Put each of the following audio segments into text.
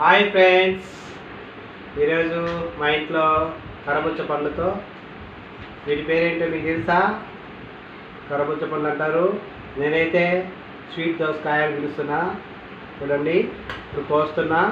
Hi friends. ఈరోజు మా ఇంట్లో కరబుచ్చ పండ్లతో వీటి పేరేంటో మీకు తెలుసా? కరబుచ్చ పండ్లు అంటారు. నేనైతే స్వీట్ దోసకాయ అని పిలుస్తున్నా చూడండి ఇప్పుడు కోస్తున్నా.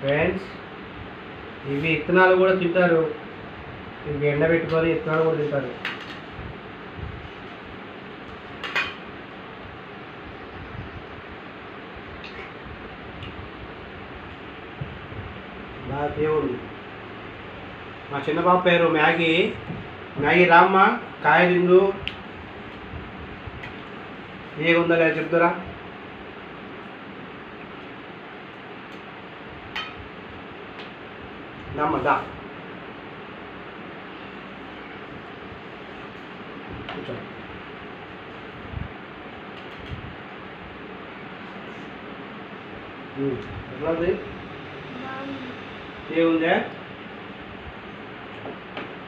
ఫ్రెండ్స్ ఇవి విత్తనాలు కూడా తింటారు. ఇవి ఎండబెట్టుకొని విత్తనాలు కూడా తింటారు. దేవుడు. మా చిన్నబాబు పేరు మ్యాగీ. మ్యాగీ రామ్మ కాయ తిందు ఏముందా లేదా చెప్తారా. రామ్మ దా కూర్చో ఉమ్, ఎట్లా ఉంది ఏముందే